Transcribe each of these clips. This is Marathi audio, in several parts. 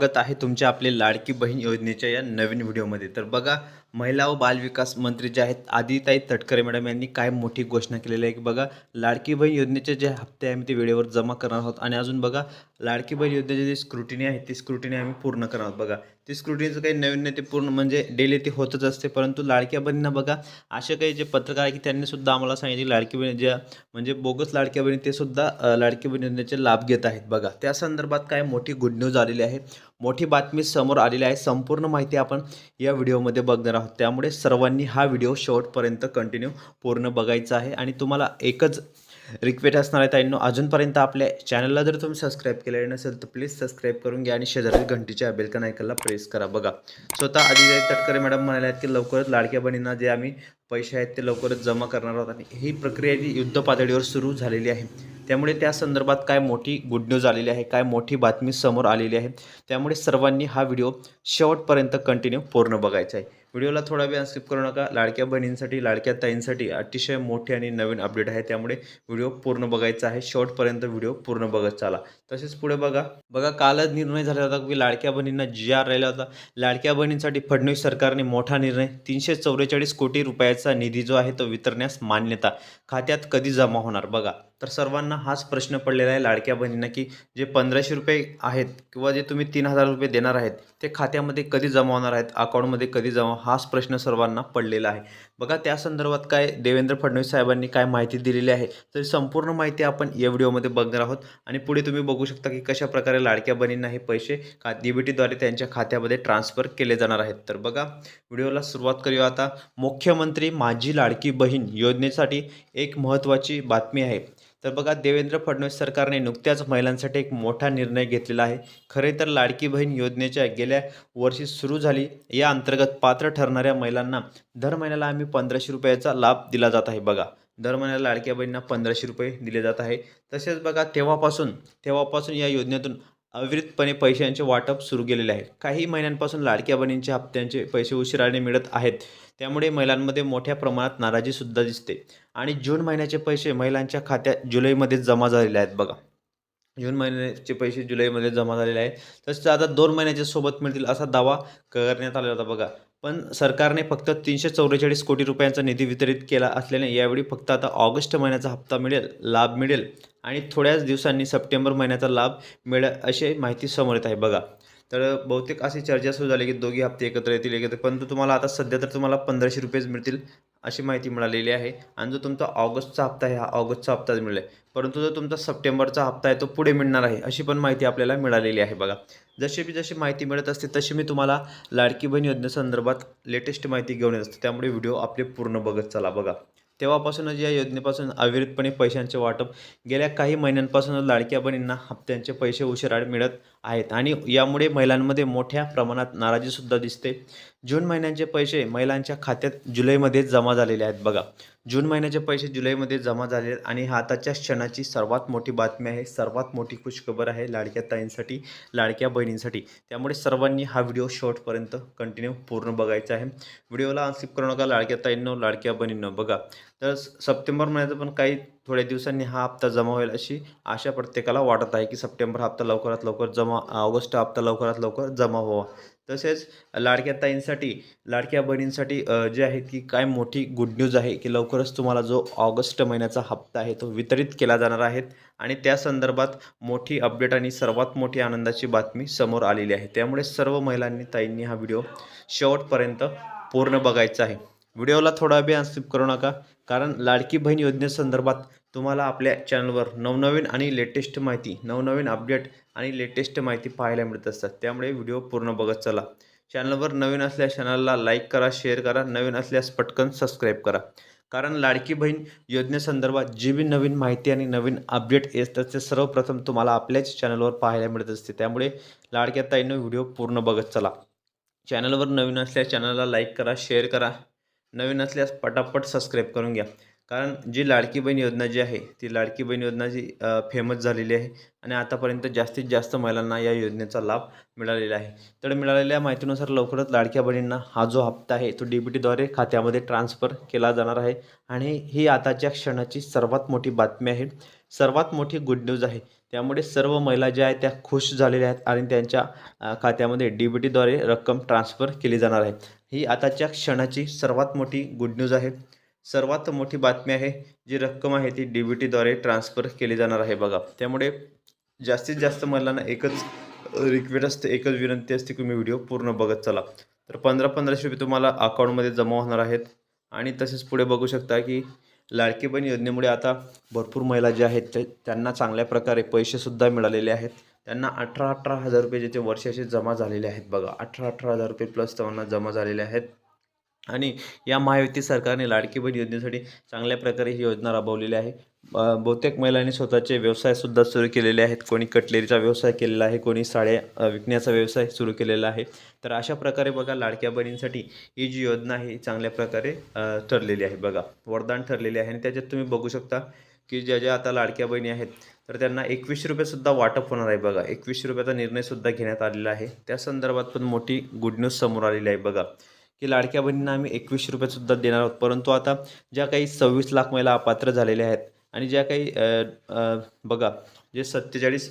स्वागत आहे तुमच्या आपले लाडकी बहीण योजनेच्या या नवीन व्हिडिओमध्ये. तर बघा महिला व बालविकास मंत्री जे आहेत आदिताई तटकरे मॅडम यांनी काय मोठी घोषणा केलेली आहे. की बघा लाडकी बहीण योजनेचे जे हप्ते आहे आम्ही ते वेळेवर जमा करणार आहोत. आणि अजून बघा लाडकी बहीण योजनेची जी स्क्रुटिनी आहे ती स्क्रुटिनी आम्ही पूर्ण करणार आहोत. बघा ती स्क्रुटिनीचं काही नवीन नाही ते पूर्ण म्हणजे डेली ते होतच असते. परंतु लाडक्या बहिणींना बघा असे काही जे पत्रकार आहे की त्यांनी सुद्धा आम्हाला सांगितले लाडकी बहिणी ज्या म्हणजे बोगस लाडक्या बहिणी ते सुद्धा लाडकी बहीण योजनेचे लाभ घेत आहेत. बघा त्या संदर्भात काय मोठी गुड न्यूज आलेली आहे. मोठी बातमी समोर आलेली आहे. संपूर्ण माहिती आपण या व्हिडिओमध्ये बघणार आहोत. त्यामुळे सर्वांनी हा व्हिडिओ शेवटपर्यंत कंटिन्यू पूर्ण बघायचा आहे. आणि तुम्हाला एकच रिक्वेस्ट असणार आहे ताईंनो अजूनपर्यंत आपल्या चॅनलला जर तुम्ही सबस्क्राईब केलेले नसेल तर प्लीज सबस्क्राईब करून घ्या आणि शेजारी घंटीच्या बेलकन ऐकायला प्रेस करा बघा. स्वतः आदित्य तटकरे मॅडम म्हणाले आहेत की लवकरच लाडक्या बहिणींना जे आम्ही पैसे आहेत ते लवकरच जमा करणार आहोत आणि ही प्रक्रिया जी युद्ध पातळीवर सुरू झालेली आहे त्यामुळे त्या संदर्भात काय मोठी गुड न्यूज आलेली आहे काय मोठी बातमी समोर आलेली आहे त्यामुळे सर्वांनी हा व्हिडिओ शेवटपर्यंत कंटिन्यू पूर्ण बघायचा आहे. व्हिडिओला थोडा वेळ स्किप करू नका. लाडक्या बहिणींसाठी लाडक्या ताईंसाठी अतिशय मोठी आणि नवीन अपडेट आहे. त्यामुळे व्हिडिओ पूर्ण बघायचा आहे. शॉर्टपर्यंत व्हिडिओ पूर्ण बघत चाला. तसेच पुढे बघा. बघा कालच निर्णय झाला होता की लाडक्या बहिणींना जी आर राहिला होता. लाडक्या बहिणींसाठी फडणवीस सरकारने मोठा निर्णय. तीनशे चौवेचाळीस कोटी रुपयाचा निधी जो आहे तो वितरण्यास मान्यता. खात्यात कधी जमा होणार? बघा. तर सर्वांना हाच प्रश्न पडलेला आहे लाडक्या बहिणींना की जे पंधराशे रुपये आहेत किंवा जे तुम्ही तीन हजार रुपये देणार आहेत ते खात्यामध्ये कधी जमा होणार आहेत अकाउंटमध्ये कधी जमा हाच प्रश्न सर्वांना पडलेला आहे. बघा त्या संदर्भात काय देवेंद्र फडणवीस साहेबांनी काय माहिती दिलेली आहे तर संपूर्ण माहिती आपण या व्हिडिओमध्ये बघणार आहोत. आणि पुढे तुम्ही बघू शकता की कशा प्रकारे लाडक्या बहिणींना हे पैसे का डीबीटीद्वारे त्यांच्या खात्यामध्ये ट्रान्सफर केले जाणार आहेत. तर बघा व्हिडिओला सुरुवात करूया आता. मुख्यमंत्री माझी लाडकी बहीण योजनेसाठी एक महत्त्वाची बातमी आहे. तर बघा देवेंद्र फडणवीस सरकारने नुकत्याच महिलांसाठी एक मोठा निर्णय घेतलेला आहे. खरे तर लाडकी बहीण योजनेच्या गेल्या वर्षी सुरू झाली. या अंतर्गत पात्र ठरणाऱ्या महिलांना दर महिन्याला आम्ही पंधराशे रुपयाचा लाभ दिला जात आहे. बघा दर महिन्याला लाडक्या बहिणींना पंधराशे रुपये दिले जात आहे. तसेच बघा तेव्हापासून तेव्हापासून या योजनेतून अविरतपणे पैशांचे वाटप सुरू केलेले आहे. काही महिन्यांपासून लाडक्या बहिणींच्या हप्त्यांचे पैसे उशिराने मिळत आहेत. त्यामुळे महिलांमध्ये मोठ्या प्रमाणात नाराजीसुद्धा दिसते. आणि जून महिन्याचे पैसे महिलांच्या खात्यात जुलैमध्ये जमा झालेले आहेत बघा. जून महिन्याचे पैसे जुलैमध्ये जमा झालेले आहेत. तसेच आता दोन महिन्याच्या सोबत मिळतील असा दावा करण्यात आलेला होता बघा. पण सरकारने फक्त तीनशे चौवेचाळीस कोटी रुपयांचा निधी वितरित केला असल्याने यावेळी फक्त आता ऑगस्ट महिन्याचा हप्ता मिळेल लाभ मिळेल आणि थोड्याच दिवसांनी सप्टेंबर महिन्याचा लाभ मिळेल अशी माहिती समोर येत आहे. बघा तर बहुतेक अशी चर्चा सुरू झाली की दोघी हप्ते एकत्र येतील एकत्र परंतु तुम्हाला आता सध्या तर तुम्हाला पंधराशे रुपयेच मिळतील. अशी माहिती मिळालेली आहे. आणि जो तुमचा ऑगस्टचा हप्ता आहे हा ऑगस्टचा हप्ताच मिळेल. परंतु जो तुमचा सप्टेंबरचा हप्ता आहे तो पुढे मिळणार आहे अशी पण माहिती आपल्याला मिळालेली आहे बघा. जशी बी जशी माहिती मिळत असते तशी मी तुम्हाला लाडकी बहीण योजनेसंदर्भात लेटेस्ट माहिती घेऊन येत असते. त्यामुळे व्हिडिओ आपले पूर्ण बघत चला बघा. तेव्हापासूनच या योजनेपासून अविरतपणे पैशांचे वाटप. गेल्या काही महिन्यांपासूनच लाडक्या बहिणींना हप्त्यांचे पैसे उशिराड मिळत आहेत. आणि यामुळे महिलांमध्ये मोठ्या प्रमाणात नाराजीसुद्धा दिसते. जून महिन्यांचे पैसे महिलांच्या खात्यात जुलैमध्ये जमा झालेले आहेत. बघा जून महिन्याचे पैसे जुलैमध्ये जमा झाले आहेत आणि हाताच्या क्षणाची सर्वात मोठी बातमी आहे. सर्वात मोठी खुशखबर आहे लाडक्या ताईंसाठी लाडक्या बहिणींसाठी. त्यामुळे सर्वांनी हा व्हिडिओ शॉर्टपर्यंत कंटिन्यू पूर्ण बघायचा आहे. व्हिडिओला अनस्किप करू नका लाडक्या ताईंनो लाडक्या बहिणींनो. बघा तर सप्टेंबर महिन्याचं पण काही थोड्या दिवसांनी हा हप्ता जमा होईल अशी आशा प्रत्येकाला वाटत आहे की सप्टेंबर हप्ता लवकरात लवकर जमा ऑगस्ट हप्ता लवकरात लवकर जमा व्हावा. तसेच लाडक्या ताईंसाठी लाडक्या बहिणींसाठी जे आहे की काय मोठी गुड न्यूज आहे की लवकरच तुम्हाला जो ऑगस्ट महिन्याचा हप्ता आहे तो वितरित केला जाणार आहे आणि त्या संदर्भात मोठी अपडेट आणि सर्वात मोठी आनंदाची बातमी समोर आलेली आहे. त्यामुळे सर्व महिलांनी ताईंनी हा व्हिडिओ शेवटपर्यंत पूर्ण बघायचा आहे. व्हिडिओला थोडा वेळ स्किप करू नका. कारण लाडकी बहीण योजनेसंदर्भात तुम्हाला आपल्या चॅनलवर नवनवीन आणि लेटेस्ट माहिती नवनवीन अपडेट आणि लेटेस्ट माहिती पाहायला मिळत असतात. त्यामुळे व्हिडिओ पूर्ण बघत चला. चॅनलवर नवीन असल्यास चॅनलला लाईक करा शेअर करा नवीन असल्यास पटकन सबस्क्राईब करा. कारण लाडकी बहीण योजनेसंदर्भात जी बी नवीन माहिती आणि नवीन अपडेट येत असते सर्वप्रथम तुम्हाला आपल्याच चॅनलवर पाहायला मिळत असते. त्यामुळे लाडक्या ताईनं व्हिडिओ पूर्ण बघत चला. चॅनलवर नवीन असल्यास चॅनलला लाईक करा शेअर करा नवीन असल्यास पटापट सबस्क्राईब करून घ्या. कारण जी लाडकी बहीण योजना जी आहे ती लाडकी बहीण योजना जी फेमस झालेली आहे आणि आतापर्यंत जास्तीत जास्त महिलांना या योजनेचा लाभ मिळालेला आहे. तर मिळालेल्या माहितीनुसार लवकरच लाडक्या बहिणींना हा जो हप्ता आहे तो डी बी टीद्वारे खात्यामध्ये ट्रान्सफर केला जाणार आहे. आणि ही आताच्या क्षणाची सर्वात मोठी बातमी आहे. सर्वात मोठी गुड न्यूज आहे. त्यामुळे सर्व महिला ज्या आहेत त्या खुश झालेल्या आहेत आणि त्यांच्या खात्यामध्ये डी बी टीद्वारे रक्कम ट्रान्सफर केली जाणार आहे. ही आताच्या क्षणाची सर्वात मोठी गुड न्यूज आहे. सर्वात मोठी बातमी आहे जी रक्कम आहे ती डी बी टीद्वारे ट्रान्सफर केली जाणार आहे बघा. त्यामुळे जास्तीत जास्त महिलांना एकच रिक्वेस्ट असते एकच विनंती असते की मी व्हिडिओ पूर्ण बघत चला. तर पंधरा पंधराशे रुपये तुम्हाला अकाउंटमध्ये जमा होणार आहेत. आणि तसेच पुढे बघू शकता की लाडकी बहीण योजनेमुळे आता भरपूर महिला ज्या आहेत ते त्यांना चांगल्या प्रकारे पैसेसुद्धा मिळालेले आहेत. त्यांना अठरा अठरा हजार रुपये जे वर्षाचे जमा झालेले आहेत बघा अठरा अठरा हजार रुपये प्लस त्यांना जमा झालेले आहेत. आणि या महायुती सरकारने लाडकी बहीण योजनेसाठी चांगल्या प्रकारे ही योजना राबवलेली आहे. बहुतेक महिलांनी स्वतःचे व्यवसायसुद्धा सुरू केलेले आहेत. कोणी कटलेरीचा व्यवसाय केलेला आहे कोणी साड्या विकण्याचा व्यवसाय सुरू केलेला आहे. तर अशा प्रकारे बघा लाडक्या बहिणींसाठी ही जी योजना आहे ही चांगल्या प्रकारे ठरलेली आहे बघा. वरदान ठरलेली आहे आणि त्याच्यात तुम्ही बघू शकता की ज्या ज्या आता लाडक्या बहिणी आहेत तर त्यांना एकवीसशे रुपयेसुद्धा वाटप होणार आहे बघा. एकवीसशे रुपयाचा निर्णयसुद्धा घेण्यात आलेला आहे. त्या संदर्भात पण मोठी गुड न्यूज समोर आलेली आहे बघा. की लाडक्या बहिणींना आम्ही एकवीसशे रुपयेसुद्धा देणार आहोत. परंतु आता ज्या काही सव्वीस लाख महिला अपात्र झालेल्या आहेत आणि ज्या काही बघा जे सत्तेचाळीस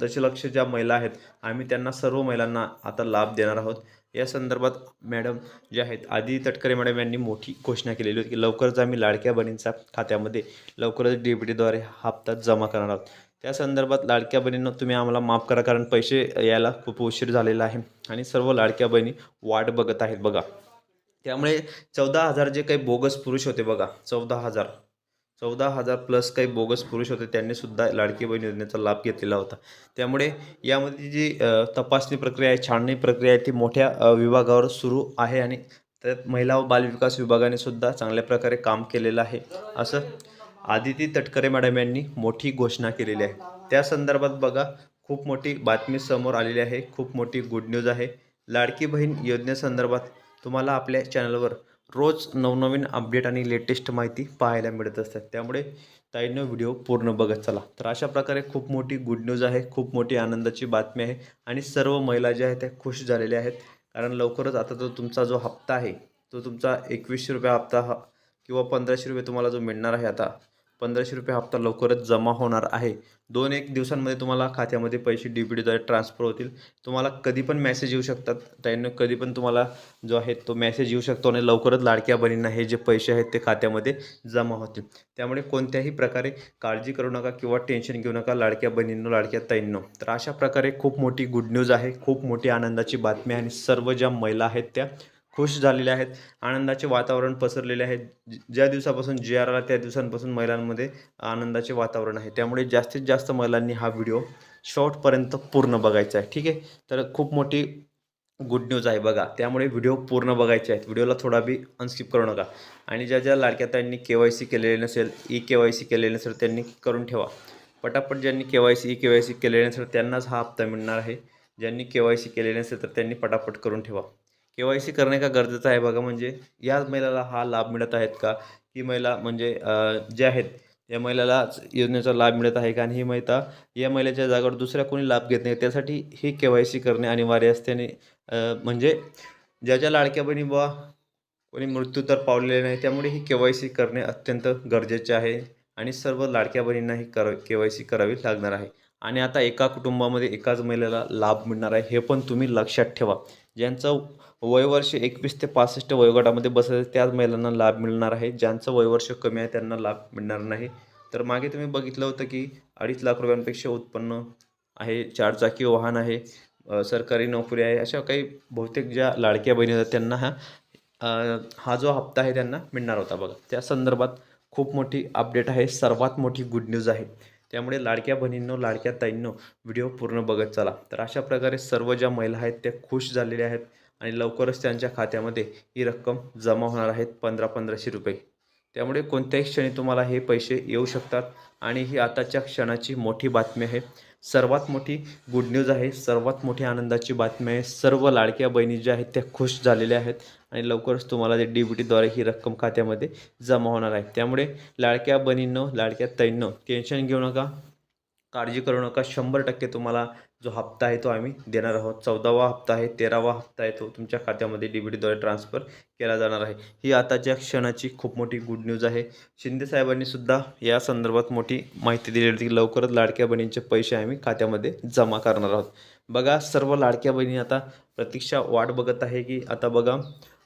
दशलक्ष ज्या महिला आहेत आम्ही त्यांना सर्व महिलांना आता लाभ देणार आहोत. या संदर्भात मॅडम जे आहेत आधी तटकरे मॅडम यांनी मोठी घोषणा केलेली होती की लवकरच आम्ही लाडक्या बहिणींचा खात्यामध्ये लवकरच डी बी टीद्वारे हप्ता जमा करणार आहोत. त्या संदर्भात लाडक्या बहिणींना तुम्ही आम्हाला माफ करा कारण पैसे यायला खूप उशीर झालेला आहे आणि सर्व लाडक्या बहिणी वाट बघत आहेत बघा. त्यामुळे चौदा हजार जे काही बोगस पुरुष होते बघा चौदा हजार. चौदा हजार प्लस काही बोगस पुरुष होते त्यांनी सुद्धा लाडकी बहीण योजनेचा लाभ घेतलेला होता. त्यामुळे यामध्ये जी तपासणी प्रक्रिया आहे छाननी प्रक्रिया आहे ती मोठ्या विभागावर सुरू आहे आणि त्यात महिला व बालविकास विभागाने सुद्धा चांगल्या प्रकारे काम केलेलं आहे. असं आदिती तटकरे मॅडम यांनी मोठी घोषणा केलेली आहे. त्या संदर्भात बघा खूप मोठी बातमी समोर आलेली आहे खूप मोठी गुड न्यूज आहे. लाडकी बहीण योजनेसंदर्भात तुम्हाला आपल्या चॅनलवर रोज नवनवीन अपडेट आणि लेटेस्ट माहिती पाहायला मिळत असतात. त्यामुळे ताईनं व्हिडिओ पूर्ण बघत चला. तर अशा प्रकारे खूप मोठी गुड न्यूज आहे खूप मोठी आनंदाची बातमी आहे आणि सर्व महिला ज्या आहेत त्या खुश झालेल्या आहेत. कारण लवकरच आता तो तुमचा जो हप्ता आहे तो तुमचा एकवीसशे रुपये हप्ता हा किंवा पंधराशे रुपये तुम्हाला जो मिळणार आहे आता पंधराशे रुपये हप्ता लवकरच जमा होणार आहे. दोन एक दिवसांमध्ये तुम्हाला खात्यामध्ये पैसे डी पी डीद्वारे ट्रान्सफर होतील. तुम्हाला कधी पण मेसेज येऊ शकतात. त्यांना कधी पण तुम्हाला जो आहे तो मेसेज येऊ शकतो आणि लवकरच लाडक्या बहिणींना हे जे पैसे आहेत ते खात्यामध्ये जमा होतील. त्यामुळे कोणत्याही प्रकारे काळजी करू नका किंवा टेन्शन घेऊ नका लाडक्या बहिणींनो लाडक्या ताईंनो. तर अशा प्रकारे खूप मोठी गुड न्यूज आहे. खूप मोठी आनंदाची बातमी आणि सर्व ज्या महिला आहेत त्या खुश झालेले आहेत आनंदाचे वातावरण पसरलेले आहे. ज्या दिवसापासून जे आर आला त्या दिवसांपासून महिलांमध्ये आनंदाचे वातावरण आहे. त्यामुळे जास्तीत जास्त महिलांनी हा व्हिडिओ शॉर्टपर्यंत पूर्ण बघायचा आहे. ठीक आहे? तर खूप मोठी गुड न्यूज आहे बघा. त्यामुळे व्हिडिओ पूर्ण बघायचे आहेत. व्हिडिओला थोडा बी अनस्किप करू नका. आणि ज्या ज्या लाडक्या त्यांनी के वाय सी केलेले नसेल ई के वाय सी केलेले नसेल त्यांनी करून ठेवा. पटापट ज्यांनी K Y C e K Y C केलेले नसेल त्यांनाच हा हप्ता मिळणार आहे. ज्यांनी के वाय सी केलेले नसेल तर त्यांनी पटापट करून ठेवा. के वाय सी करणे का गरजेचं आहे बघा म्हणजे या महिलाला हा लाभ मिळत आहेत का? ही महिला म्हणजे जे आहेत या महिलाला योजनेचा लाभ मिळत आहे का? आणि ही महिला या महिलेच्या जागेवर दुसऱ्या कोणी लाभ घेत नाही त्यासाठी ही के वाय सी करणे अनिवार्य असते. आणि म्हणजे ज्या ज्या लाडक्या बहिणी बुवा कोणी मृत्यू तर पावलेले नाही त्यामुळे ही के वाय सी करणे अत्यंत गरजेचे आहे. आणि सर्व लाडक्या बहिणींना ही कर के वाय सी करावी लागणार आहे. आणि आता एका कुटुंबामध्ये एकाच महिलेला लाभ मिळणार आहे हे पण तुम्ही लक्षात ठेवा. ज्यांचं वयवर्ष एकवीस ते पासष्ट वयोगटामध्ये बसत त्याच महिलांना लाभ मिळणार आहे. ज्यांचं वयवर्ष कमी आहे त्यांना लाभ मिळणार नाही. तर मागे तुम्ही बघितलं होतं की अडीच लाख रुपयांपेक्षा उत्पन्न आहे चारचाकी वाहन आहे सरकारी नोकरी आहे अशा काही बहुतेक ज्या लाडक्या बहिणी आहेत त्यांना हा हा जो हप्ता आहे त्यांना मिळणार होता बघा. त्या संदर्भात खूप मोठी अपडेट आहे. सर्वात मोठी गुड न्यूज आहे. त्यामुळे लाडक्या बहिणींनो लाडक्या ताईंनो व्हिडिओ पूर्ण बघत चला. तर अशा प्रकारे सर्व ज्या महिला आहेत त्या खुश झालेल्या आहेत आणि लवकरच त्यांच्या खात्यामध्ये ही रक्कम जमा होणार आहेत पंधरा पंधराशे रुपये. त्यामुळे कोणत्याही क्षणी तुम्हाला हे पैसे येऊ शकतात. आणि ही आताच्या क्षणाची मोठी बातमी आहे. सर्वात मोठी गुड न्यूज आहे. सर्वात मोठी आनंदाची बातमी आहे. सर्व लाडक्या बहिणी ज्या आहेत त्या खुश झालेल्या आहेत. आणि लवकरच तुम्हाला ते डी बी टीद्वारे ही रक्कम खात्यामध्ये जमा होणार आहे. त्यामुळे लाडक्या बहिणींनो लाडक्या तैनं टेन्शन घेऊ नका. काळजी करू नका. शंभर टक्के तुम्हाला जो हप्ता आहे तो आम्ही देणार आहोत. चौदावा हप्ता आहे तेरावा हप्ता आहे तो तुमच्या खात्यामध्ये डी बी ट्रान्सफर केला जाणार आहे. ही आताच्या क्षणाची खूप मोठी गुड न्यूज आहे. शिंदे साहेबांनी सुद्धा या संदर्भात मोठी माहिती दिली होती की लवकरच लाडक्या बहिणींचे पैसे आम्ही खात्यामध्ये जमा करणार आहोत. बघा सर्व लाडक्या बहिणी आता प्रतीक्षा वाट बघत आहे की आता बघा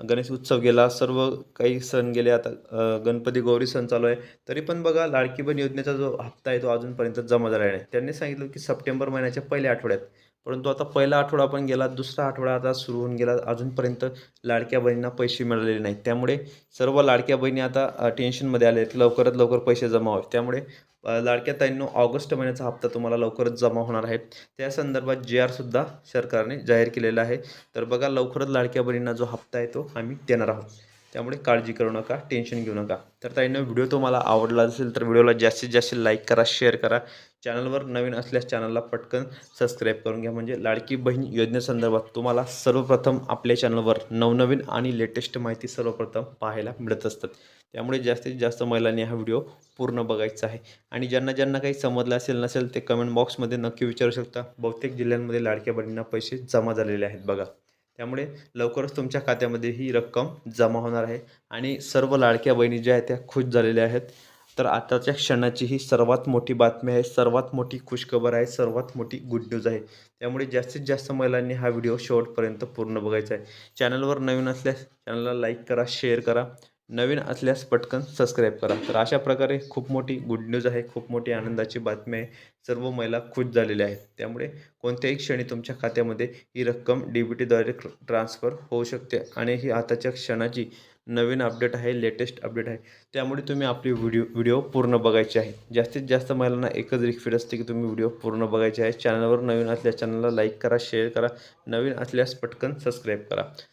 गणेश उत्सव गेला सर्व काही सण गेले. आता गणपती गौरी सण चालू आहे. तरी पण बघा लाडकी बहीण योजनेचा जो हप्ता आहे तो अजूनपर्यंत जमा झालेला नाही. त्यांनी सांगितलं की सप्टेंबर महिन्याच्या पहिल्या आठवड्यात. परंतु आता पहिला आठवडा पण गेला दुसरा आठवडा आता सुरू होऊन गेला. अजूनपर्यंत लाडक्या बहिणींना पैसे मिळालेले नाहीत. त्यामुळे सर्व लाडक्या बहिणी आता टेन्शनमध्ये आले आहेत लवकरात लवकर पैसे जमा व्हावे. त्यामुळे लाडक्या ताईंनो ऑगस्ट महिन्याचा हप्ता तुम्हाला लवकरच जमा होणार आहे. त्या संदर्भात जे आरसुद्धा सरकारने जाहीर केलेला आहे. तर बघा लवकरच लाडक्या बहिणींना जो हप्ता आहे तो आम्ही देणार आहोत. त्यामुळे काळजी करू नका टेन्शन घेऊ नका. तर ताईंनो व्हिडिओ तुम्हाला आवडला असेल तर व्हिडिओला जास्तीत जास्त लाईक करा शेअर करा. चॅनलवर नवीन असल्यास चॅनलला पटकन सबस्क्राईब करून घ्या. म्हणजे लाडकी बहीण योजनेसंदर्भात तुम्हाला सर्वप्रथम आपल्या चॅनलवर नवनवीन आणि लेटेस्ट माहिती सर्वप्रथम पाहायला मिळत असतात. त्यामुळे जास्तीत जास्त महिलांनी हा व्हिडिओ पूर्ण बघायचा आहे. आणि ज्यांना ज्यांना काही समजलं असेल नसेल ते कमेंट बॉक्समध्ये नक्की विचारू शकता. बहुतेक जिल्ह्यांमध्ये लाडक्या बहिणींना पैसे जमा झालेले आहेत बघा. त्यामुळे लवकरच तुमच्या खात्यामध्ये ही रक्कम जमा होणार आहे. आणि सर्व लाडक्या बहिणी ज्या आहेत त्या खुश झालेल्या आहेत. तर आताच्या क्षणाची ही सर्वात मोठी बातमी आहे. सर्वात मोठी खुशखबर आहे. सर्वात मोठी गुड न्यूज आहे. त्यामुळे जास्तीत जास्त महिलांनी हा व्हिडिओ शेवटपर्यंत पूर्ण बघायचा आहे. चॅनलवर नवीन असल्यास चॅनलला लाईक करा शेअर करा. नवीन असल्यास पटकन सबस्क्राईब करा. तर अशा प्रकारे खूप मोठी गुड न्यूज आहे खूप मोठी आनंदाची बातमी आहे. सर्व महिला खुश झालेल्या आहेत. त्यामुळे कोणत्याही क्षणी तुमच्या खात्यामध्ये ही रक्कम डी बी टीद्वारे ट्रान्सफर होऊ शकते आणि ही आताच्या क्षणाची नवीन अपडेट आहे लेटेस्ट अपडेट आहे. त्यामुळे तुम्ही आपली व्हिडिओ व्हिडिओ पूर्ण बघायचे आहे. जास्तीत जास्त महिलांना एकच रिक्वेस्ट असते की तुम्ही व्हिडिओ पूर्ण बघायचे आहे. चॅनलवर नवीन असल्यास चॅनलला लाईक करा शेअर करा. नवीन असल्यास पटकन सबस्क्राईब करा.